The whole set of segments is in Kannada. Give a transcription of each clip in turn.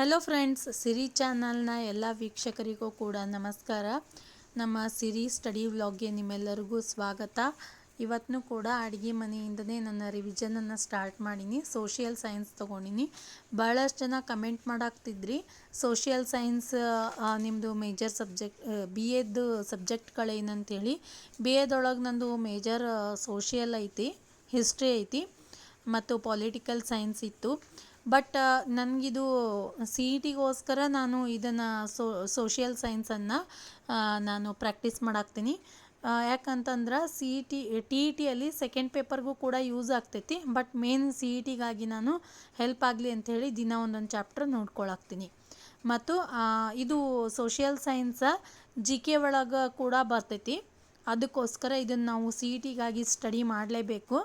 ಹಲೋ ಫ್ರೆಂಡ್ಸ್ ಸಿರಿ ಚಾನಲ್ನ ಎಲ್ಲ ವೀಕ್ಷಕರಿಗೂ ಕೂಡ ನಮಸ್ಕಾರ. ನಮ್ಮ ಸಿರಿ ಸ್ಟಡಿ ವ್ಲಾಗ್ಗೆ ನಿಮ್ಮೆಲ್ಲರಿಗೂ ಸ್ವಾಗತ. ಇವತ್ತು ಕೂಡ ಅಡುಗೆ ಮನೆಯಿಂದನೇ ನನ್ನ ರಿವಿಷನನ್ನು ಸ್ಟಾರ್ಟ್ ಮಾಡೀನಿ. ಸೋಷಿಯಲ್ ಸೈನ್ಸ್ ತೊಗೊಂಡಿನಿ. ಭಾಳಷ್ಟು ಜನ ಕಮೆಂಟ್ ಮಾಡಾಕ್ತಿದ್ರಿ. ಸೋಷಿಯಲ್ ಸೈನ್ಸ್ ನಿಮ್ಮದು ಮೇಜರ್ ಸಬ್ಜೆಕ್ಟ್ ಬಿ ಎದ್ದು ಸಬ್ಜೆಕ್ಟ್ಗಳೇನಂತೇಳಿ ಬಿ ಎದೊಳಗೆ ನಂದು ಮೇಜರ್ ಸೋಷಿಯಲ್ ಐತಿ ಹಿಸ್ಟ್ರಿ ಐತಿ, ಮತ್ತು ಪೊಲಿಟಿಕಲ್ ಸೈನ್ಸ್ ಇತ್ತು. ಬಟ್ ನನಗಿದು ಸಿ ಇ ಟಿಗೋಸ್ಕರ ನಾನು ಇದನ್ನು ಸೋಷಿಯಲ್ ಸೈನ್ಸನ್ನು ನಾನು ಪ್ರಾಕ್ಟೀಸ್ ಮಾಡಾಕ್ತೀನಿ. ಯಾಕಂತಂದ್ರೆ C E T T E ಟಿಯಲ್ಲಿ ಸೆಕೆಂಡ್ ಪೇಪರ್ಗೂ ಕೂಡ ಯೂಸ್ ಆಗ್ತೈತಿ. ಬಟ್ ಮೇನ್ ಸಿ ಇ ಟಿಗಾಗಿ ನಾನು ಹೆಲ್ಪ್ ಆಗಲಿ ಅಂಥೇಳಿ ದಿನ ಒಂದೊಂದು ಚಾಪ್ಟರ್ ನೋಡ್ಕೊಳಾಕ್ತೀನಿ. ಮತ್ತು ಇದು ಸೋಷಿಯಲ್ ಸೈನ್ಸ ಜಿ ಕೆ ಒಳಗೆ ಕೂಡ ಬರ್ತೈತಿ. ಅದಕ್ಕೋಸ್ಕರ ಇದನ್ನು ನಾವು ಸಿ ಇ ಟಿಗಾಗಿ ಸ್ಟಡಿ ಮಾಡಲೇಬೇಕು.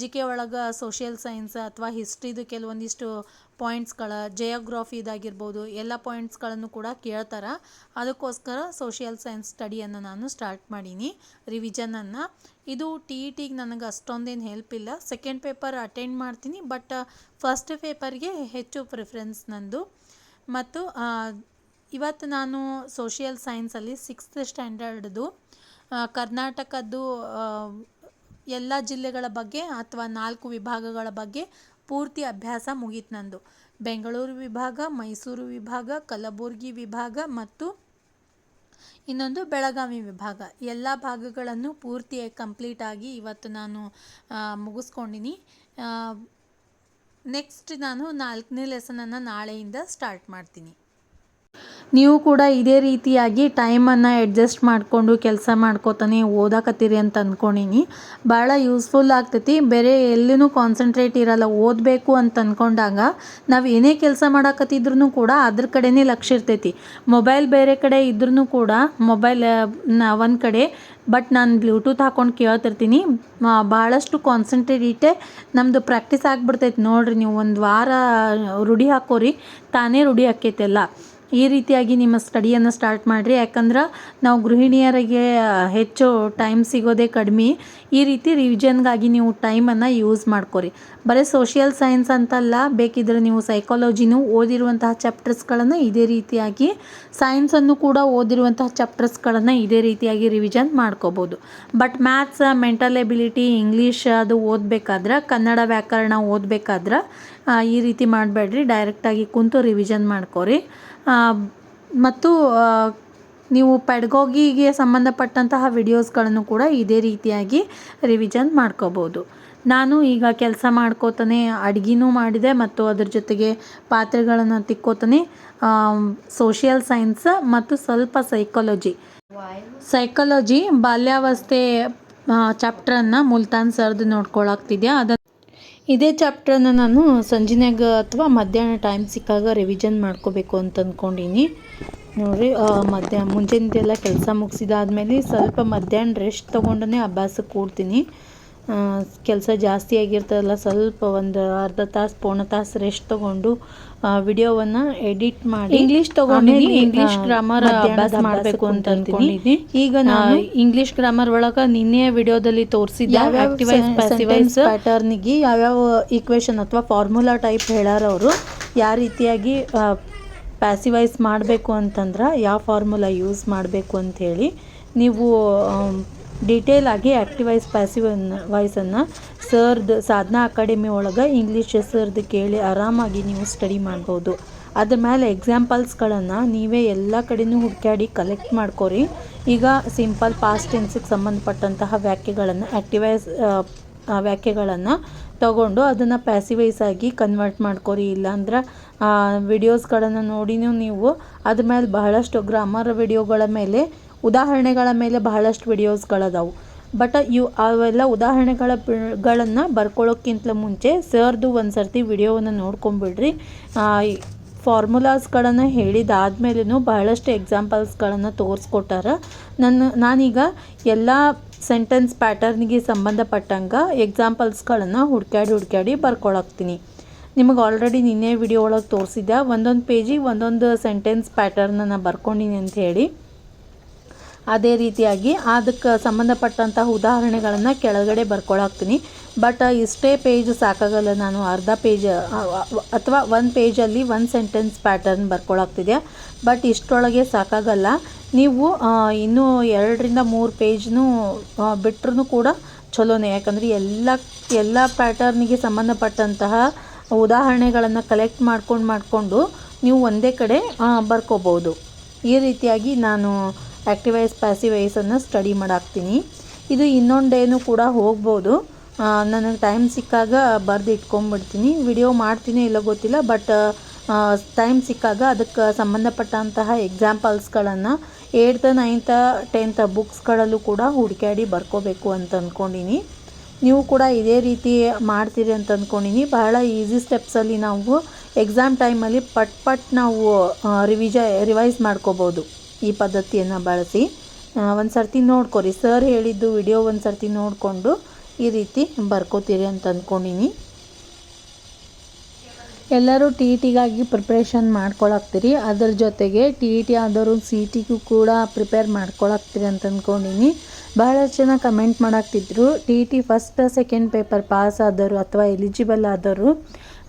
ಜಿ ಕೆ ಒಳಗೆ ಸೋಷಿಯಲ್ ಸೈನ್ಸ್ ಅಥವಾ ಹಿಸ್ಟ್ರಿದು ಕೆಲವೊಂದಿಷ್ಟು ಪಾಯಿಂಟ್ಸ್ಗಳ ಜಯೋಗ್ರಾಫಿದಾಗಿರ್ಬೋದು ಎಲ್ಲ ಪಾಯಿಂಟ್ಸ್ಗಳನ್ನು ಕೂಡ ಕೇಳ್ತಾರೆ. ಅದಕ್ಕೋಸ್ಕರ ಸೋಷಿಯಲ್ ಸೈನ್ಸ್ ಸ್ಟಡಿಯನ್ನು ನಾನು ಸ್ಟಾರ್ಟ್ ಮಾಡೀನಿ ರಿವಿಜನನ್ನು ಇದು ಟಿ ಇ ಟಿಗೆ ನನಗೆ ಅಷ್ಟೊಂದೇನು ಹೆಲ್ಪ್ ಇಲ್ಲ. ಸೆಕೆಂಡ್ ಪೇಪರ್ ಅಟೆಂಡ್ ಮಾಡ್ತೀನಿ ಬಟ್ ಫಸ್ಟ್ ಪೇಪರ್ಗೆ ಹೆಚ್ಚು ಪ್ರಿಫರೆನ್ಸ್ ನಂದು. ಮತ್ತು ಇವತ್ತು ನಾನು ಸೋಷಿಯಲ್ ಸೈನ್ಸಲ್ಲಿ ಸಿಕ್ಸ್ತ್ ಸ್ಟ್ಯಾಂಡರ್ಡ್ದು ಕರ್ನಾಟಕದ್ದು ಎಲ್ಲ ಜಿಲ್ಲೆಗಳ ಬಗ್ಗೆ ಅಥವಾ ನಾಲ್ಕು ವಿಭಾಗಗಳ ಬಗ್ಗೆ ಪೂರ್ತಿ ಅಭ್ಯಾಸ ಮುಗೀತು ನಂದು. ಬೆಂಗಳೂರು ವಿಭಾಗ, ಮೈಸೂರು ವಿಭಾಗ, ಕಲಬುರಗಿ ವಿಭಾಗ ಮತ್ತು ಇನ್ನೊಂದು ಬೆಳಗಾವಿ ವಿಭಾಗ. ಎಲ್ಲ ಭಾಗಗಳನ್ನು ಪೂರ್ತಿಯಾಗಿ ಕಂಪ್ಲೀಟ್ ಆಗಿ ಇವತ್ತು ನಾನು ಮುಗಿಸ್ಕೊಂಡಿನಿ. ನೆಕ್ಸ್ಟ್ ನಾನು ನಾಲ್ಕನೇ ಲೆಸನನ್ನು ನಾಳೆಯಿಂದ ಸ್ಟಾರ್ಟ್ ಮಾಡ್ತೀನಿ. ನೀವು ಕೂಡ ಇದೇ ರೀತಿಯಾಗಿ ಟೈಮನ್ನು ಅಡ್ಜಸ್ಟ್ ಮಾಡಿಕೊಂಡು ಕೆಲಸ ಮಾಡ್ಕೋತಾನೆ ಓದಾಕತ್ತೀರಿ ಅಂತ ಅಂದ್ಕೊಂಡೀನಿ ಭಾಳ ಯೂಸ್ಫುಲ್ ಆಗ್ತೈತಿ. ಬೇರೆ ಎಲ್ಲೂ ಕಾನ್ಸಂಟ್ರೇಟ್ ಇರಲ್ಲ. ಓದಬೇಕು ಅಂತ ಅಂದ್ಕೊಂಡಾಗ ನಾವು ಏನೇ ಕೆಲಸ ಮಾಡಾಕತ್ತಿದ್ರೂ ಕೂಡ ಅದ್ರ ಕಡೆನೇ ಲಕ್ಷ್ಯ ಇರ್ತೈತಿ. ಮೊಬೈಲ್ ಬೇರೆ ಕಡೆ ಇದ್ರೂ ಕೂಡ ಮೊಬೈಲ್ ಒಂದು ಕಡೆ. ಬಟ್ ನಾನು ಬ್ಲೂಟೂತ್ ಹಾಕ್ಕೊಂಡು ಕೇಳ್ತಿರ್ತೀನಿ. ಭಾಳಷ್ಟು ಕಾನ್ಸಂಟ್ರೇಟ್ ನಮ್ಮದು ಪ್ರಾಕ್ಟೀಸ್ ಆಗಿಬಿಡ್ತೈತಿ. ನೋಡಿರಿ ನೀವು ಒಂದು ವಾರ ರೂಢಿ ಹಾಕೋರಿ. ತಾನೇ ರೂಢಿ ಹಾಕೈತೆಲ್ಲ ಈ ರೀತಿಯಾಗಿ ನಿಮ್ಮ ಸ್ಟಡಿಯನ್ನು ಸ್ಟಾರ್ಟ್ ಮಾಡಿರಿ. ಯಾಕಂದ್ರೆ ನಾವು ಗೃಹಿಣಿಯರಿಗೆ ಹೆಚ್ಚು ಟೈಮ್ ಸಿಗೋದೇ ಕಡಿಮೆ. ಈ ರೀತಿ ರಿವಿಜನ್ಗಾಗಿ ನೀವು ಟೈಮನ್ನು ಯೂಸ್ ಮಾಡ್ಕೊರಿ. ಬರೀ ಸೋಷಿಯಲ್ ಸೈನ್ಸ್ ಅಂತಲ್ಲ, ಬೇಕಿದ್ರೆ ನೀವು ಸೈಕಾಲಜಿನೂ ಓದಿರುವಂತಹ ಚಾಪ್ಟರ್ಸ್ಗಳನ್ನು ಇದೇ ರೀತಿಯಾಗಿ ಸೈನ್ಸನ್ನು ಕೂಡ ಓದಿರುವಂತಹ ಚಾಪ್ಟರ್ಸ್ಗಳನ್ನು ಇದೇ ರೀತಿಯಾಗಿ ರಿವಿಷನ್ ಮಾಡ್ಕೋಬೋದು. But maths mental ability English ಅದು ಓದಬೇಕಾದ್ರೆ, ಕನ್ನಡ ವ್ಯಾಕರಣ ಓದಬೇಕಾದ್ರೆ ಈ ರೀತಿ ಮಾಡಬೇಡ್ರಿ. ಡೈರೆಕ್ಟಾಗಿ ಕುಂತು ರಿವಿಷನ್ ಮಾಡ್ಕೋರಿ. ಮತ್ತು ನೀವು ಪೆಡ್ಗೋಗಿಗೆ ಸಂಬಂಧಪಟ್ಟಂತಹ ವಿಡಿಯೋಸ್ಗಳನ್ನು ಕೂಡ ಇದೇ ರೀತಿಯಾಗಿ ರಿವಿಜನ್ ಮಾಡ್ಕೋಬೋದು. ನಾನು ಈಗ ಕೆಲಸ ಮಾಡ್ಕೋತಾನೆ, ಅಡ್ಗೆನೂ ಮಾಡಿದೆ ಮತ್ತು ಅದ್ರ ಜೊತೆಗೆ ಪಾತ್ರೆಗಳನ್ನು ತಿಕ್ಕೋತಾನೆ ಸೋಷಿಯಲ್ ಸೈನ್ಸ್ ಮತ್ತು ಸ್ವಲ್ಪ ಸೈಕಾಲಜಿ. ಸೈಕಾಲಜಿ ಬಾಲ್ಯಾವಸ್ಥೆ ಚಾಪ್ಟ್ರನ್ನು ಮುಲ್ತಾನ್ ಸರ್ದು ನೋಡ್ಕೊಳಾಗ್ತಿದ್ಯಾ? ಅದನ್ನು ಇದೇ ಚಾಪ್ಟರ್ನ ನಾನು ಸಂಜೆನಾಗ ಅಥವಾ ಮಧ್ಯಾಹ್ನ ಟೈಮ್ ಸಿಕ್ಕಾಗ ರಿವಿಷನ್ ಮಾಡ್ಕೋಬೇಕು ಅಂತ ಅಂದ್ಕೊಂಡೀನಿ ನೋಡಿರಿ ಮಧ್ಯಾಹ್ನ ಮುಂಜಾನೆದೆಲ್ಲ ಕೆಲಸ ಮುಗಿಸಿದಾದ್ಮೇಲೆ ಸ್ವಲ್ಪ ಮಧ್ಯಾಹ್ನ ರೆಸ್ಟ್ ತೊಗೊಂಡೇ ಅಭ್ಯಾಸಕ್ಕೆ ಕೂಡ್ತೀನಿ. ಕೆಲಸ ಜಾಸ್ತಿ ಆಗಿರ್ತದಲ್ಲ, ಸ್ವಲ್ಪ ಒಂದು ಅರ್ಧ ತಾಸು, ಪೌಣ ತಾಸು ರೆಸ್ಟ್ ತೊಗೊಂಡು ವಿಡಿಯೋವನ್ನು ಎಡಿಟ್ ಮಾಡಿ ಇಂಗ್ಲಿಷ್ ತಗೊಂಡಿದ್ದೀನಿ. ಇಂಗ್ಲಿಷ್ ಗ್ರಾಮರ್ ಅಭ್ಯಾಸ ಮಾಡಬೇಕು ಅಂತ ಅಂದ್ಕೊಂಡಿದ್ದೀನಿ ಈಗ ನಾನು ಇಂಗ್ಲಿಷ್ ಗ್ರಾಮರ್ ಒಳಗ ನಿನ್ನೆ ವಿಡಿಯೋದಲ್ಲಿ ತೋರಿಸಿದ್ದೆ ಆಕ್ಟಿವೈಸ್ ಪ್ಯಾಸಿವೈಸ್ ಪ್ಯಾಟರ್ನಿಗೆ ಯಾವ್ಯಾವ ಈಕ್ವೇಶನ್ ಅಥವಾ ಫಾರ್ಮುಲಾ ಟೈಪ್ ಹೇಳ್ಯಾರ ಅವರು ಯಾವ ರೀತಿಯಾಗಿ ಪ್ಯಾಸಿವೈಸ್ ಮಾಡಬೇಕು ಅಂತಂದ್ರೆ ಯಾವ ಫಾರ್ಮುಲಾ ಯೂಸ್ ಮಾಡಬೇಕು ಹೇಳಿ ನೀವು ಡೀಟೇಲ್ ಆಗಿ ಆ್ಯಕ್ಟಿವೈಸ್ ಪ್ಯಾಸಿವ್ ವಾಯ್ಸನ್ನು ಸರ್ದು ಸಾಧನಾ ಅಕಾಡೆಮಿ ಒಳಗೆ ಇಂಗ್ಲೀಷ್ ಸರ್ದು ಕೇಳಿ ಆರಾಮಾಗಿ ನೀವು ಸ್ಟಡಿ ಮಾಡ್ಬೋದು. ಅದ್ರ ಮೇಲೆ ಎಕ್ಸಾಂಪಲ್ಸ್ಗಳನ್ನು ನೀವೇ ಎಲ್ಲ ಕಡೆನೂ ಹುಡುಕಾಡಿ ಕಲೆಕ್ಟ್ ಮಾಡ್ಕೊರಿ. ಈಗ ಸಿಂಪಲ್ ಪಾಸ್ಟ್ ಟೆನ್ಸಿಗೆ ಸಂಬಂಧಪಟ್ಟಂತಹ ವ್ಯಾಖ್ಯೆಗಳನ್ನು ಆ್ಯಕ್ಟಿವೈಸ್ ವ್ಯಾಖ್ಯೆಗಳನ್ನು ತಗೊಂಡು ಅದನ್ನು ಪ್ಯಾಸಿವೈಸ್ ಆಗಿ ಕನ್ವರ್ಟ್ ಮಾಡ್ಕೊರಿ. ಇಲ್ಲಾಂದ್ರೆ ವಿಡಿಯೋಸ್ಗಳನ್ನು ನೋಡಿನೂ ನೀವು ಅದ್ರ ಮೇಲೆ ಬಹಳಷ್ಟು ಗ್ರಾಮರ್ ವಿಡಿಯೋಗಳ ಮೇಲೆ ಉದಾಹರಣೆಗಳ ಮೇಲೆ ಬಹಳಷ್ಟು ವಿಡಿಯೋಸ್ಗಳದಾವು. ಬಟ್ ಇವು ಅವೆಲ್ಲ ಉದಾಹರಣೆಗಳ ಗಳನ್ನು ಬರ್ಕೊಳ್ಳೋಕ್ಕಿಂತ ಮುಂಚೆ ಸರ್ದು ಒಂದು ಸರ್ತಿ ವಿಡಿಯೋವನ್ನು ನೋಡ್ಕೊಂಬಿಡ್ರಿ. ಫಾರ್ಮುಲಾಸ್ಗಳನ್ನು ಹೇಳಿದಾದ್ಮೇಲೂ ಬಹಳಷ್ಟು ಎಕ್ಸಾಂಪಲ್ಸ್ಗಳನ್ನು ತೋರಿಸ್ಕೊಟ್ಟಾರ. ನನ್ನ, ನಾನೀಗ ಎಲ್ಲ ಸೆಂಟೆನ್ಸ್ ಪ್ಯಾಟರ್ನಿಗೆ ಸಂಬಂಧಪಟ್ಟಂಗೆ ಎಕ್ಸಾಂಪಲ್ಸ್ಗಳನ್ನು ಹುಡ್ಕ್ಯಾಡಿ ಹುಡ್ಕ್ಯಾಡಿ ಬರ್ಕೊಳಕ್ತೀನಿ. ನಿಮಗೆ ಆಲ್ರೆಡಿ ನಿನ್ನೆ ವಿಡಿಯೋ ಒಳಗೆ ತೋರಿಸಿದ್ದೆ ಒಂದೊಂದು ಪೇಜಿಗೆ ಒಂದೊಂದು ಸೆಂಟೆನ್ಸ್ ಪ್ಯಾಟರ್ನನ್ನು ಬರ್ಕೊಂಡಿನಿ ಅಂತ ಹೇಳಿ ಅದೇ ರೀತಿಯಾಗಿ ಅದಕ್ಕೆ ಸಂಬಂಧಪಟ್ಟಂತಹ ಉದಾಹರಣೆಗಳನ್ನು ಕೆಳಗಡೆ ಬರ್ಕೊಳಾಕ್ತೀನಿ. ಬಟ್ ಇಷ್ಟೇ ಪೇಜ್ ಸಾಕಾಗಲ್ಲ, ನಾನು ಅರ್ಧ ಪೇಜ್, ಅಥವಾ ಒಂದು ಪೇಜಲ್ಲಿ ಒಂದು ಸೆಂಟೆನ್ಸ್ ಪ್ಯಾಟರ್ನ್ ಬರ್ಕೊಳಾಗ್ತಿದೆ ಬಟ್ ಇಷ್ಟರೊಳಗೆ ಸಾಕಾಗಲ್ಲ. ನೀವು ಇನ್ನೂ ಎರಡರಿಂದ ಮೂರು ಪೇಜ್ನೂ ಬಿಟ್ರೂ ಕೂಡ ಚಲೋನೇ. ಯಾಕಂದರೆ ಎಲ್ಲ ಎಲ್ಲ ಪ್ಯಾಟರ್ನಿಗೆ ಸಂಬಂಧಪಟ್ಟಂತಹ ಉದಾಹರಣೆಗಳನ್ನು ಕಲೆಕ್ಟ್ ಮಾಡ್ಕೊಂಡು ಮಾಡಿಕೊಂಡು ನೀವು ಒಂದೇ ಕಡೆ ಬರ್ಕೋಬೋದು. ಈ ರೀತಿಯಾಗಿ ನಾನು ಆ್ಯಕ್ಟಿವ್ ಪ್ಯಾಸಿವೈಸನ್ನು ಪ್ಯಾಸಿವ್ ವೈಸನ್ನು ಸ್ಟಡಿ ಮಾಡಾಕ್ತೀನಿ. ಇದು ಇನ್ನೊಂದು ಡೇನೂ ಕೂಡ ಹೋಗ್ಬೋದು. ನನಗೆ ಟೈಮ್ ಸಿಕ್ಕಾಗ ಬರೆದು ಇಟ್ಕೊಂಡ್ಬಿಡ್ತೀನಿ ವಿಡಿಯೋ ಮಾಡ್ತೀನಿ ಇಲ್ಲ ಗೊತ್ತಿಲ್ಲ, ಬಟ್ ಟೈಮ್ ಸಿಕ್ಕಾಗ ಅದಕ್ಕೆ ಸಂಬಂಧಪಟ್ಟಂತಹ ಎಕ್ಸಾಂಪಲ್ಸ್ಗಳನ್ನು ಏಯ್ತ್ ನೈನ್ತ್, ಟೆಂತ್ ಬುಕ್ಸ್ಗಳಲ್ಲೂ ಕೂಡ ಹುಡುಕಾಡಿ ಬರ್ಕೋಬೇಕು ಅಂತ ಅಂದ್ಕೊಂಡಿನಿ ನೀವು ಕೂಡ ಇದೇ ರೀತಿ ಮಾಡ್ತೀರಿ ಅಂತ ಅಂದ್ಕೊಂಡಿನಿ ಬಹಳ ಈಸಿ ಸ್ಟೆಪ್ಸಲ್ಲಿ ನಾವು ಎಕ್ಸಾಮ್ ಟೈಮಲ್ಲಿ ಪಟ್ ಪಟ್ ನಾವು ರಿವಿಜ, ರಿವೈಸ್ ಮಾಡ್ಕೋಬೋದು. ಈ ಪದ್ಧತಿಯನ್ನು ಬಳಸಿ. ಒಂದು ಸರ್ತಿ ನೋಡ್ಕೊರಿ. ಸರ್ ಹೇಳಿದ್ದು ವಿಡಿಯೋ ಒಂದು ಸರ್ತಿ ನೋಡಿಕೊಂಡು ಈ ರೀತಿ ಬರ್ಕೋತೀರಿ ಅಂತ ಅಂದ್ಕೊಂಡಿನಿ ಎಲ್ಲರೂ ಟಿ ಇ ಟಿಗಾಗಿ ಪ್ರಿಪ್ರೇಷನ್ ಮಾಡ್ಕೊಳಕ್ತೀರಿ. ಅದ್ರ ಜೊತೆಗೆ ಟಿ ಇ ಟಿ ಆದವರು ಸಿ ಟಿಗೂ ಕೂಡ ಪ್ರಿಪೇರ್ ಮಾಡ್ಕೊಳಕ್ತೀರಿ ಅಂತ ಅಂದ್ಕೊಂಡಿನಿ ಬಹಳಷ್ಟು ಜನ comment ಮಾಡಾಕ್ತಿದ್ರು. T T first, second paper pass ಆದವರು ಅಥವಾ ಎಲಿಜಿಬಲ್ ಆದರು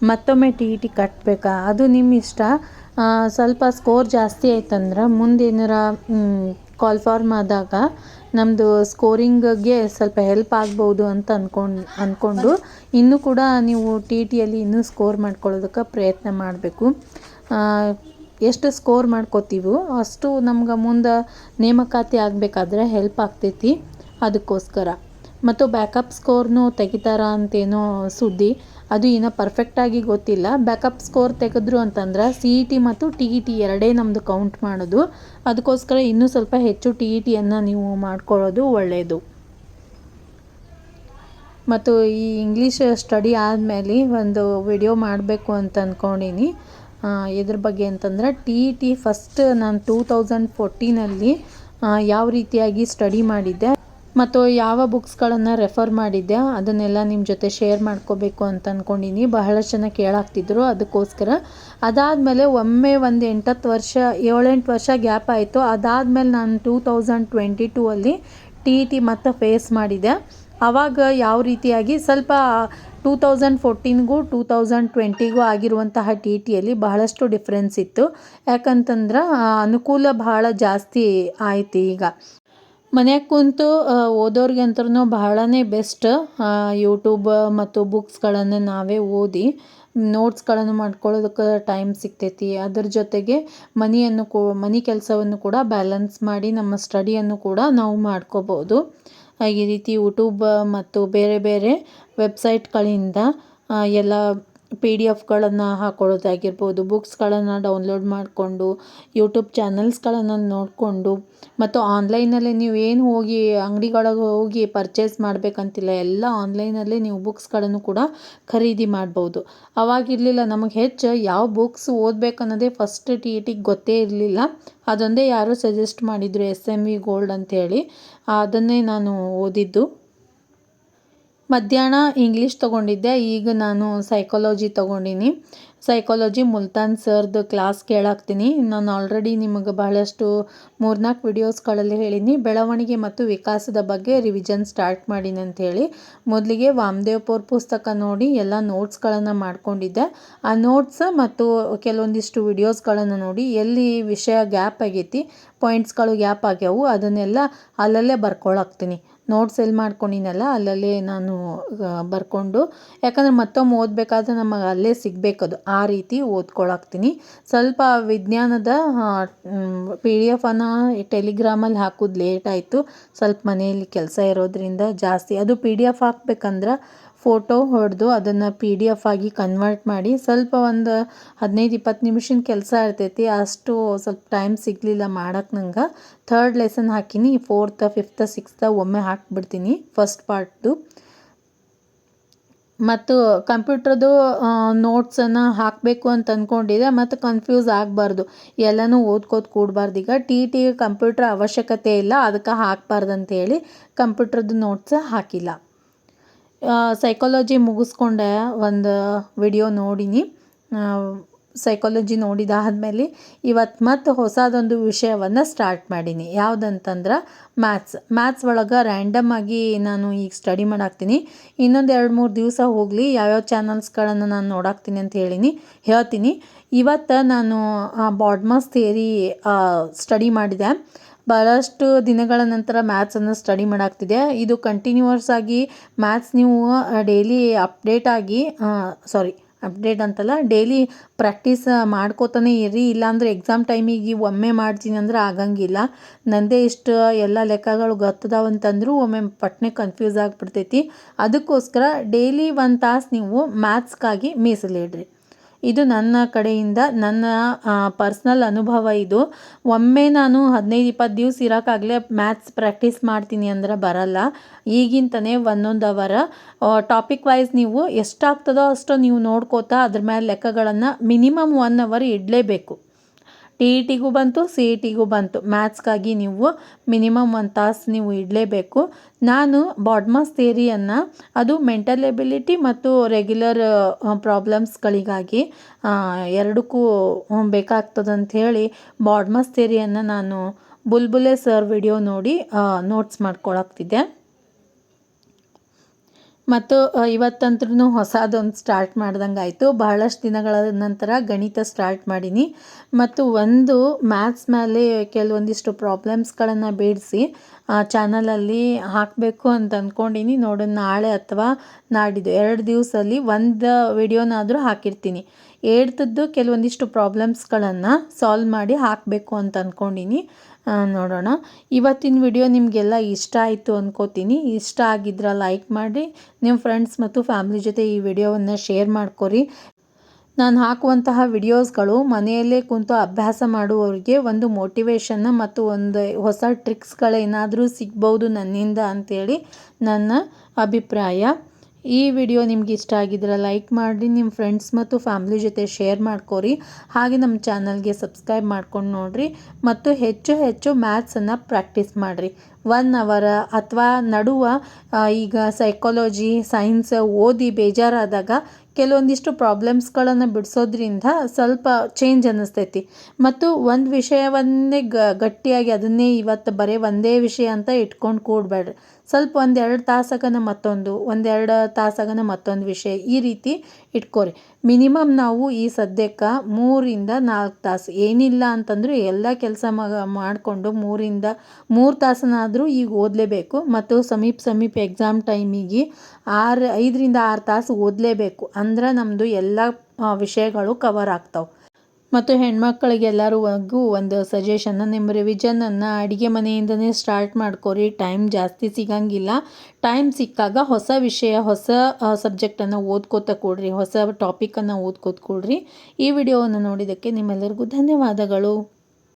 ಮತ್ತೊಮ್ಮೆ ಟಿ ಇ ಟಿ ಕಟ್ಟಬೇಕಾ ಅದು ನಿಮ್ಮ ಇಷ್ಟ ಸ್ವಲ್ಪ ಸ್ಕೋರ್ ಜಾಸ್ತಿ ಆಯ್ತಂದ್ರೆ ಮುಂದೆ ಕಾಲ್ ಫಾರ್ಮ್ ಆದಾಗ ನಮ್ಮದು ಸ್ಕೋರಿಂಗ್ಗೆ ಸ್ವಲ್ಪ ಹೆಲ್ಪ್ ಆಗ್ಬೋದು ಅಂತ ಅಂದ್ಕೊಂಡು ಅಂದ್ಕೊಂಡು ಇನ್ನೂ ಕೂಡ ನೀವು ಟಿ ಟಿಯಲ್ಲಿ ಇನ್ನೂ ಸ್ಕೋರ್ ಮಾಡ್ಕೊಳ್ಳೋದಕ್ಕೆ ಪ್ರಯತ್ನ ಮಾಡಬೇಕು. ಎಷ್ಟು ಸ್ಕೋರ್ ಮಾಡ್ಕೋತೀವೋ ಅಷ್ಟು ನಮ್ಗೆ ಮುಂದೆ ನೇಮಕಾತಿ ಆಗಬೇಕಾದ್ರೆ ಹೆಲ್ಪ್ ಆಗ್ತೈತಿ ಅದಕ್ಕೋಸ್ಕರ. ಮತ್ತು ಬ್ಯಾಕಪ್ ಸ್ಕೋರ್ನು ತೆಗಿತಾರ ಅಂತೇನೋ ಸುದ್ದಿ. ಅದು ಇನ್ನೂ ಪರ್ಫೆಕ್ಟಾಗಿ ಗೊತ್ತಿಲ್ಲ. ಬ್ಯಾಕಪ್ ಸ್ಕೋರ್ ತೆಗೆದ್ರು ಅಂತಂದ್ರೆ ಸಿ ಇ ಟಿ ಮತ್ತು ಟಿ ಇ ಟಿ ಎರಡೇ ನಮ್ಮದು ಕೌಂಟ್ ಮಾಡೋದು. ಅದಕ್ಕೋಸ್ಕರ ಇನ್ನೂ ಸ್ವಲ್ಪ ಹೆಚ್ಚು ಟಿ ಇ ಟಿಯನ್ನು ನೀವು ಮಾಡ್ಕೊಳ್ಳೋದು ಒಳ್ಳೆಯದು ಮತ್ತು ಈ ಇಂಗ್ಲೀಷ್ ಸ್ಟಡಿ ಆದಮೇಲೆ ಒಂದು ವಿಡಿಯೋ ಮಾಡಬೇಕು ಅಂತ ಅಂದ್ಕೊಂಡೀನಿ ಇದ್ರ ಬಗ್ಗೆ ಅಂತಂದ್ರೆ ಟಿ ಇ ಟಿ ಫಸ್ಟ್ ನಾನು ಟೂ ತೌಸಂಡ್ ಫೋರ್ಟೀನಲ್ಲಿ ಯಾವ ರೀತಿಯಾಗಿ ಸ್ಟಡಿ ಮಾಡಿದ್ದೆ. ಮತ್ತು ಯಾವ ಬುಕ್ಸ್ಗಳನ್ನು ರೆಫರ್ ಮಾಡಿದ್ದೆ ಅದನ್ನೆಲ್ಲ ನಿಮ್ಮ ಜೊತೆ ಶೇರ್ ಮಾಡ್ಕೋಬೇಕು ಅಂತ ಅಂದ್ಕೊಂಡಿನಿ ಬಹಳಷ್ಟು ಜನ ಕೇಳಾಕ್ತಿದ್ರು ಅದಕ್ಕೋಸ್ಕರ. ಅದಾದಮೇಲೆ ಒಮ್ಮೆ ಒಂದು ಎಂಟತ್ತು ವರ್ಷ, ಏಳೆಂಟು ವರ್ಷ ಗ್ಯಾಪ್ ಆಯಿತು. ಅದಾದಮೇಲೆ ನಾನು ಟೂ ತೌಸಂಡ್ ಟ್ವೆಂಟಿ ಟೂ ಅಲ್ಲಿ ಟಿ ಇ ಟಿ ಮತ್ತೆ ಫೇಸ್ ಮಾಡಿದೆ. ಆವಾಗ ಯಾವ ರೀತಿಯಾಗಿ, ಸ್ವಲ್ಪ ಟೂ ತೌಸಂಡ್ ಫೋರ್ಟೀನ್ಗೂ ಟೂ ತೌಸಂಡ್ ಟ್ವೆಂಟಿಗೂ ಆಗಿರುವಂತಹ ಟಿ ಟಿಯಲ್ಲಿ ಬಹಳಷ್ಟು ಡಿಫ್ರೆನ್ಸ್ ಇತ್ತು. ಯಾಕಂತಂದ್ರೆ ಅನುಕೂಲ ಬಹಳ ಜಾಸ್ತಿ ಆಯಿತು ಈಗ. ಮನ್ಯಾಗ ಕುಂತು ಓದೋರ್ಗಂತೂ ಬಹಳನೇ ಬೆಸ್ಟ್. ಯೂಟ್ಯೂಬ್ ಮತ್ತು ಬುಕ್ಸ್ಗಳನ್ನು ನಾವೇ ಓದಿ, ನೋಟ್ಸ್ಗಳನ್ನು ಮಾಡ್ಕೊಳ್ಳೋದಕ್ಕೆ ಟೈಮ್ ಸಿಗ್ತೈತಿ. ಅದ್ರ ಜೊತೆಗೆ ಮನೆಯನ್ನು ಕೂ, ಮನೆ ಕೆಲಸವನ್ನು ಕೂಡ ಬ್ಯಾಲೆನ್ಸ್ ಮಾಡಿ ನಮ್ಮ ಸ್ಟಡಿಯನ್ನು ಕೂಡ ನಾವು ಮಾಡ್ಕೋಬೋದು. ಈ ರೀತಿ ಯೂಟ್ಯೂಬ್ ಮತ್ತು ಬೇರೆ ಬೇರೆ ವೆಬ್ಸೈಟ್ಗಳಿಂದ ಎಲ್ಲ ಪಿ ಡಿ ಎಫ್ಗಳನ್ನು ಹಾಕೊಳ್ಳೋದಾಗಿರ್ಬೋದು ಬುಕ್ಸ್ಗಳನ್ನು ಡೌನ್ಲೋಡ್ ಮಾಡಿಕೊಂಡು ಯೂಟ್ಯೂಬ್ ಚಾನಲ್ಸ್ಗಳನ್ನು ನೋಡಿಕೊಂಡು, ಮತ್ತು ಆನ್ಲೈನಲ್ಲಿ ನೀವು ಏನು ಹೋಗಿ ಅಂಗಡಿಗಳಿಗೆ ಹೋಗಿ ಪರ್ಚೇಸ್ ಮಾಡಬೇಕಂತಿಲ್ಲ, ಎಲ್ಲ ಆನ್ಲೈನಲ್ಲೇ ನೀವು ಬುಕ್ಸ್ಗಳನ್ನು ಕೂಡ ಖರೀದಿ ಮಾಡ್ಬೋದು. ಅವಾಗಿರಲಿಲ್ಲ ನಮಗೆ ಹೆಚ್ಚು ಯಾವ ಬುಕ್ಸ್ ಓದಬೇಕನ್ನೋದೇ ಫಸ್ಟ್ ಟಿ ಇ ಟಿಗೆ ಗೊತ್ತೇ ಇರಲಿಲ್ಲ. ಅದೊಂದೇ ಯಾರೋ ಸಜೆಸ್ಟ್ ಮಾಡಿದರು ಎಸ್ ಎಂ ವಿ ಗೋಲ್ಡ್ ಅಂಥೇಳಿ ಅದನ್ನೇ ನಾನು ಓದಿದ್ದು. ಮಧ್ಯಾಹ್ನ ಇಂಗ್ಲೀಷ್ ತೊಗೊಂಡಿದ್ದೆ. ಈಗ ನಾನು ಸೈಕಾಲಜಿ ತೊಗೊಂಡಿನಿ. ಸೈಕಾಲಜಿ ಮುಲ್ತಾನ್ ಸರ್ದು ಕ್ಲಾಸ್ ಕೇಳಾಕ್ತೀನಿ. ನಾನು ಆಲ್ರೆಡಿ ನಿಮಗೆ ಬಹಳಷ್ಟು ಮೂರ್ನಾಲ್ಕು ವಿಡಿಯೋಸ್ಗಳಲ್ಲಿ ಹೇಳೀನಿ. ಬೆಳವಣಿಗೆ ಮತ್ತು ವಿಕಾಸದ ಬಗ್ಗೆ ರಿವಿಷನ್ ಸ್ಟಾರ್ಟ್ ಮಾಡೀನಿ ಅಂಥೇಳಿ ಮೊದಲಿಗೆ ವಾಮದೇವ್ಪುರ್ ಪುಸ್ತಕ ನೋಡಿ ಎಲ್ಲ ನೋಟ್ಸ್ಗಳನ್ನು ಮಾಡ್ಕೊಂಡಿದ್ದೆ. ಆ ನೋಟ್ಸ್ ಮತ್ತು ಕೆಲವೊಂದಿಷ್ಟು ವಿಡಿಯೋಸ್ಗಳನ್ನು ನೋಡಿ ಎಲ್ಲಿ ವಿಷಯ ಗ್ಯಾಪ್ ಆಗೈತಿ ಪಾಯಿಂಟ್ಸ್ಗಳು ಗ್ಯಾಪ್ ಆಗ್ಯಾವು, ಅದನ್ನೆಲ್ಲ ಅಲ್ಲಲ್ಲೇ ಬರ್ಕೊಳಾಕ್ತೀನಿ. ನೋಟ್ಸ್ ಎಲ್ಲಿ ಮಾಡ್ಕೊಂಡಿನಲ್ಲ, ಅಲ್ಲಲ್ಲೇ ನಾನು ಬರ್ಕೊಂಡು, ಯಾಕಂದ್ರೆ ಮತ್ತೊಮ್ಮೆ ಓದಬೇಕಾದ್ರೆ ನಮಗೆ ಅಲ್ಲೇ ಸಿಗಬೇಕದು. ಆ ರೀತಿ ಓದ್ಕೊಳಾಕ್ತೀನಿ. ಸ್ವಲ್ಪ ವಿಜ್ಞಾನದ ಪಿ ಡಿ ಎಫನ್ನು ಟೆಲಿಗ್ರಾಮಲ್ಲಿ ಹಾಕೋದು ಲೇಟ್ ಆಯಿತು. ಸ್ವಲ್ಪ ಮನೆಯಲ್ಲಿ ಕೆಲಸ ಇರೋದ್ರಿಂದ ಜಾಸ್ತಿ. ಅದು ಪಿ ಡಿ ಎಫ್ ಹಾಕ್ಬೇಕಂದ್ರೆ ಫೋಟೋ ಹೊಡೆದು ಅದನ್ನು ಪಿ ಡಿ ಎಫ್ ಆಗಿ ಕನ್ವರ್ಟ್ ಮಾಡಿ ಸ್ವಲ್ಪ ಒಂದು ಹದಿನೈದು ಇಪ್ಪತ್ತು ನಿಮಿಷದ ಕೆಲಸ ಇರ್ತೈತಿ, ಅಷ್ಟು ಸ್ವಲ್ಪ ಟೈಮ್ ಸಿಗಲಿಲ್ಲ ಮಾಡಕ್ಕೆ ನಂಗೆ. ಥರ್ಡ್ ಲೆಸನ್ ಹಾಕೀನಿ ಫೋರ್ತ್ ಫಿಫ್ತ್ ಸಿಕ್ಸ್ತ ಒಮ್ಮೆ ಹಾಕ್ಬಿಡ್ತೀನಿ ಫಸ್ಟ್ ಪಾರ್ಟ್ದು ಮತ್ತು ಕಂಪ್ಯೂಟ್ರದ್ದು ನೋಟ್ಸನ್ನು ಹಾಕಬೇಕು ಅಂತ ಅಂದ್ಕೊಂಡಿದ್ದೆ ಮತ್ತು ಕನ್ಫ್ಯೂಸ್ ಆಗಬಾರ್ದು. ಎಲ್ಲನೂ ಓದ್ಕೋತ ಕೂಡಬಾರ್ದು. ಈಗ ಟಿ ಟಿ ಕಂಪ್ಯೂಟ್ರ್ ಅವಶ್ಯಕತೆ ಇಲ್ಲ, ಅದಕ್ಕೆ ಹಾಕಬಾರ್ದು ಅಂತೇಳಿ ಕಂಪ್ಯೂಟ್ರದ್ದು ನೋಟ್ಸ್ ಹಾಕಿಲ್ಲ. ಸೈಕಾಲಜಿ ಮುಗಿಸ್ಕೊಂಡೆ ಒಂದು ವಿಡಿಯೋ ನೋಡೀನಿ. ಸೈಕಾಲಜಿ ನೋಡಿದಾದ್ಮೇಲೆ ಇವತ್ತು ಮತ್ತೆ ಹೊಸದೊಂದು ವಿಷಯವನ್ನು ಸ್ಟಾರ್ಟ್ ಮಾಡೀನಿ. ಯಾವುದಂತಂದ್ರೆ ಮ್ಯಾಥ್ಸ್ ಮ್ಯಾಥ್ಸ್ ಒಳಗೆ ರ್ಯಾಂಡಮ್ ಆಗಿ ನಾನು ಈಗ ಸ್ಟಡಿ ಮಾಡಾಕ್ತೀನಿ. ಇನ್ನೊಂದು ಎರಡು ಮೂರು ದಿವಸ ಹೋಗಲಿ, ಯಾವ್ಯಾವ ಚಾನಲ್ಸ್ಗಳನ್ನು ನಾನು ನೋಡಾಕ್ತೀನಿ ಅಂತ ಹೇಳೀನಿ, ಹೇಳ್ತೀನಿ. ಇವತ್ತು ನಾನು ಬಾಡ್ಮಾಸ್ ಥಿಯರಿ ಸ್ಟಡಿ ಮಾಡಿದೆ. ಭಾಳಷ್ಟು ದಿನಗಳ ನಂತರ ಮ್ಯಾಥ್ಸನ್ನು ಸ್ಟಡಿ ಮಾಡಾಕ್ತಿದೆ ಇದು ಕಂಟಿನ್ಯೂವರ್ಸ್ ಆಗಿ ಮ್ಯಾಥ್ಸ್ ನೀವು ಡೈಲಿ ಅಪ್ಡೇಟ್ ಆಗಿ ಸಾರಿ ಅಪ್ಡೇಟ್ ಅಂತಲ್ಲ ಡೈಲಿ ಪ್ರಾಕ್ಟೀಸ್ ಮಾಡ್ಕೋತಾನೆ ಇರಿ. ಇಲ್ಲಾಂದರೆ ಎಕ್ಸಾಮ್ ಟೈಮಿಗೆ ಒಮ್ಮೆ ಮಾಡ್ತೀನಿ ಅಂದ್ರೆ ಆಗಂಗಿಲ್ಲ. ನಂದೇ ಇಷ್ಟು ಎಲ್ಲ ಲೆಕ್ಕಗಳು ಗೊತ್ತದಾವಂತಂದ್ರೂ ಒಮ್ಮೆ ಪಟ್ನೆ ಕನ್ಫ್ಯೂಸ್ ಆಗಿಬಿಡ್ತೈತಿ. ಅದಕ್ಕೋಸ್ಕರ ಡೈಲಿ ಒಂದು ತಾಸು ನೀವು ಮ್ಯಾಥ್ಸ್ಗಾಗಿ ಮೀಸಲಿಡ್ರಿ. ಇದು ನನ್ನ ಕಡೆಯಿಂದ, ನನ್ನ ಪರ್ಸ್ನಲ್ ಅನುಭವ ಇದು. ಒಮ್ಮೆ ನಾನು ಹದಿನೈದು, ಇಪ್ಪತ್ತು ದಿವ್ಸ ಇರೋಕ್ಕಾಗಲೇ ಮ್ಯಾಥ್ಸ್ ಪ್ರಾಕ್ಟೀಸ್ ಮಾಡ್ತೀನಿ ಅಂದ್ರೆ ಬರಲ್ಲ. ಈಗಿಂತನೇ ಒಂದೊಂದು ಅವರ. ಟಾಪಿಕ್ ವೈಸ್ ನೀವು ಎಷ್ಟಾಗ್ತದೋ ಅಷ್ಟು ನೀವು ನೋಡ್ಕೋತಾ ಅದ್ರ ಮೇಲೆ ಲೆಕ್ಕಗಳನ್ನು ಮಿನಿಮಮ್ ಒನ್ ಅವರ್ ಇಡಲೇಬೇಕು. ಟಿ ಇ ಟಿಗೂ ಬಂತು, ಸಿ ಇ ಟಿಗೂ ಬಂತು. ಮ್ಯಾಥ್ಸ್ಗಾಗಿ ನೀವು ಮಿನಿಮಮ್ ಒಂದು ತಾಸು ನೀವು ಇಡಲೇಬೇಕು. ನಾನು ಬಾಡ್ಮಾಸ್ ಥಿಯರಿಯನ್ನು ಅದು ಮೆಂಟಲ್ ಎಬಿಲಿಟಿ ಮತ್ತು ರೆಗ್ಯುಲರ್ ಪ್ರಾಬ್ಲಮ್ಸ್ಗಳಿಗಾಗಿ ಎರಡಕ್ಕೂ ಬೇಕಾಗ್ತದಂತ ಹೇಳಿ ಬಾಡ್ಮಾಸ್ ಥಿಯರಿಯನ್ನು ನಾನು ಬುಲ್ಬುಲೆ ಸರ್ ವಿಡಿಯೋ ನೋಡಿ ನೋಟ್ಸ್ ಮಾಡ್ಕೊಳಕ್ತಿದ್ದೆ. ಮತ್ತು ಇವತ್ತಂತ್ರೂ ಹೊಸದೊಂದು ಸ್ಟಾರ್ಟ್ ಮಾಡ್ದಂಗೆ ಆಯಿತು. ಬಹಳಷ್ಟು ದಿನಗಳ ನಂತರ ಗಣಿತ ಸ್ಟಾರ್ಟ್ ಮಾಡೀನಿ. ಮತ್ತು ಒಂದು ಮ್ಯಾಥ್ಸ್ ಮೇಲೆ ಕೆಲವೊಂದಿಷ್ಟು ಪ್ರಾಬ್ಲಮ್ಸ್ಗಳನ್ನು ಬಿಡಿಸಿ ಚಾನಲಲ್ಲಿ ಹಾಕಬೇಕು ಅಂತ ಅಂದ್ಕೊಂಡೀನಿ ನೋಡೋಣ ನಾಳೆ ಅಥವಾ ನಾಡಿದ್ದು. ಎರಡು ದಿವಸದಲ್ಲಿ ಒಂದು ವಿಡಿಯೋನಾದರೂ ಹಾಕಿರ್ತೀನಿ. ಏಡ್ತದ್ದು ಕೆಲವೊಂದಿಷ್ಟು ಪ್ರಾಬ್ಲಮ್ಸ್ಗಳನ್ನು ಸಾಲ್ವ್ ಮಾಡಿ ಹಾಕಬೇಕು ಅಂತ ಅಂದ್ಕೊಂಡೀನಿ ನೋಡೋಣ. ಇವತ್ತಿನ ವಿಡಿಯೋ ನಿಮಗೆಲ್ಲ ಇಷ್ಟ ಆಯಿತು ಅಂದ್ಕೋತೀನಿ ಇಷ್ಟ ಆಗಿದ್ರೆ ಲೈಕ್ ಮಾಡಿ ನಿಮ್ಮ ಫ್ರೆಂಡ್ಸ್ ಮತ್ತು ಫ್ಯಾಮ್ಲಿ ಜೊತೆ ಈ ವಿಡಿಯೋವನ್ನು ಶೇರ್ ಮಾಡ್ಕೊರಿ. ನಾನು ಹಾಕುವಂತಹ ವಿಡಿಯೋಸ್ಗಳು ಮನೆಯಲ್ಲೇ ಕುಂತು ಅಭ್ಯಾಸ ಮಾಡುವವರಿಗೆ ಒಂದು ಮೋಟಿವೇಶನ್ನ ಮತ್ತು ಒಂದು ಹೊಸ ಟ್ರಿಕ್ಸ್ಗಳೇನಾದರೂ ಸಿಗ್ಬೋದು ನನ್ನಿಂದ ಅಂಥೇಳಿ ನನ್ನ ಅಭಿಪ್ರಾಯ. ಈ ವಿಡಿಯೋ ನಿಮ್ಗೆ ಇಷ್ಟ ಆಗಿದ್ರೆ ಲೈಕ್ ಮಾಡಿ ನಿಮ್ಮ ಫ್ರೆಂಡ್ಸ್ ಮತ್ತು ಫ್ಯಾಮ್ಲಿ ಜೊತೆ ಶೇರ್ ಮಾಡ್ಕೊರಿ. ಹಾಗೆ ನಮ್ಮ ಚಾನಲ್ಗೆ ಸಬ್ಸ್ಕ್ರೈಬ್ ಮಾಡ್ಕೊಂಡು ನೋಡಿರಿ. ಮತ್ತು ಹೆಚ್ಚು ಹೆಚ್ಚು ಮ್ಯಾಥ್ಸನ್ನು ಪ್ರಾಕ್ಟೀಸ್ ಮಾಡಿರಿ. ಒನ್ ಅವರ ಅಥವಾ ನಡುವ ಈಗ ಸೈಕಾಲಜಿ ಸೈನ್ಸ್ ಓದಿ ಬೇಜಾರಾದಾಗ ಕೆಲವೊಂದಿಷ್ಟು ಪ್ರಾಬ್ಲಮ್ಸ್ಗಳನ್ನು ಬಿಡಿಸೋದ್ರಿಂದ ಸ್ವಲ್ಪ ಚೇಂಜ್ ಅನ್ನಿಸ್ತೈತಿ. ಮತ್ತು ಒಂದು ವಿಷಯವನ್ನೇ ಗಟ್ಟಿಯಾಗಿ ಅದನ್ನೇ ಇವತ್ತು ಬರೀ ಒಂದೇ ವಿಷಯ ಅಂತ ಇಟ್ಕೊಂಡು ಕೂಡಬೇಡ್ರಿ. ಸ್ವಲ್ಪ ಒಂದೆರಡು ತಾಸಾಗನ ಮತ್ತೊಂದು, ಒಂದೆರಡು ತಾಸಾಗನ ಮತ್ತೊಂದು ವಿಷಯ ಈ ರೀತಿ ಇಟ್ಕೋರಿ. ಮಿನಿಮಮ್ ನಾವು ಈ ಸದ್ಯಕ್ಕೆ ಮೂರಿಂದ ನಾಲ್ಕು ತಾಸು. ಏನಿಲ್ಲ ಅಂತಂದರೂ ಎಲ್ಲ ಕೆಲಸ ಮಾಡಿಕೊಂಡು ಮೂರಿಂದ ಮೂರು ತಾಸನಾದರೂ ಈಗ ಓದಲೇಬೇಕು. ಮತ್ತು ಸಮೀಪ ಸಮೀಪ ಎಕ್ಸಾಮ್ ಟೈಮಿಗೆ ಆರು, ಐದರಿಂದ ಆರು ತಾಸು ಓದಲೇಬೇಕು. ಅಂದ್ರೆ ನಮ್ಮದು ಎಲ್ಲ ವಿಷಯಗಳು ಕವರ್ ಆಗ್ತಾವೆ. ಮತ್ತು ಹೆಣ್ಮಕ್ಳಿಗೆಲ್ಲರಿಗೂ ಒಂದು ಸಜೆಷನ್ ನಿಮ್ಮ ರಿವಿಜನನ್ನು ಅಡುಗೆ ಮನೆಯಿಂದನೇ ಸ್ಟಾರ್ಟ್ ಮಾಡ್ಕೊರಿ. ಟೈಮ್ ಜಾಸ್ತಿ ಸಿಗಂಗಿಲ್ಲ. ಟೈಮ್ ಸಿಕ್ಕಾಗ ಹೊಸ ವಿಷಯ, ಹೊಸ ಸಬ್ಜೆಕ್ಟನ್ನು ಓದ್ಕೋತ ಕೊಡ್ರಿ. ಹೊಸ ಟಾಪಿಕನ್ನು ಓದ್ಕೋತ ಕೊಡ್ರಿ. ಈ ವಿಡಿಯೋವನ್ನು ನೋಡಿದ್ದಕ್ಕೆ ನಿಮ್ಮೆಲ್ಲರಿಗೂ ಧನ್ಯವಾದಗಳು.